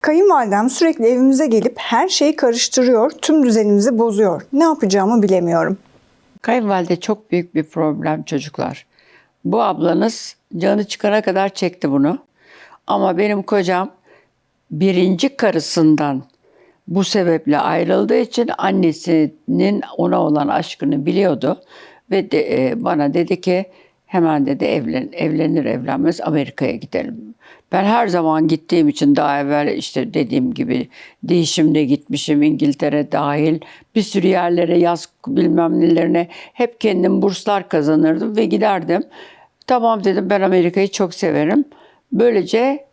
Kayınvalidem sürekli evimize gelip her şeyi karıştırıyor, tüm düzenimizi bozuyor. Ne yapacağımı bilemiyorum. Kayınvalide çok büyük bir problem çocuklar. Bu ablanız canı çıkana kadar çekti bunu. Ama benim kocam birinci karısından bu sebeple ayrıldığı için annesinin ona olan aşkını biliyordu. Ve de, e, bana dedi ki hemen dedi evlen, evlenir evlenmez Amerika'ya gidelim. Ben her zaman gittiğim için daha evvel işte dediğim gibi değişimde gitmişim İngiltere dahil bir sürü yerlere yaz bilmem nelerine hep kendim burslar kazanırdım ve giderdim. Tamam dedim ben Amerika'yı çok severim. Böylece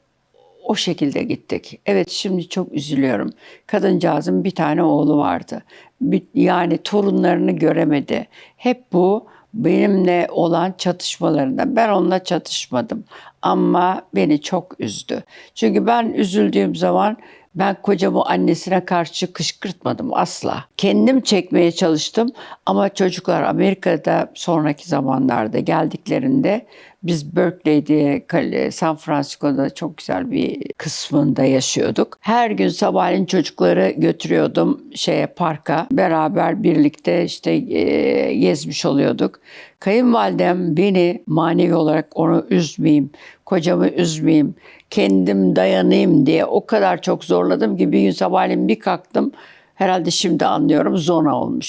o şekilde gittik. Evet şimdi çok üzülüyorum. Kadıncağızın bir tane oğlu vardı. Yani torunlarını göremedi. Hep bu benimle olan çatışmalarında. Ben onunla çatışmadım ama beni çok üzdü. Çünkü ben üzüldüğüm zaman ben kocamı annesine karşı kışkırtmadım asla. Kendim çekmeye çalıştım ama çocuklar Amerika'da sonraki zamanlarda geldiklerinde biz Berkeley diye San Francisco'da çok güzel bir kısmında yaşıyorduk. Her gün sabahleyin çocukları götürüyordum şeye parka. Beraber birlikte işte e, gezmiş oluyorduk. Kayınvalidem beni manevi olarak onu üzmeyeyim, kocamı üzmeyeyim, kendim dayanayım diye o kadar çok zorladım ki bir gün sabahleyin bir kalktım. Herhalde şimdi anlıyorum zona olmuşum.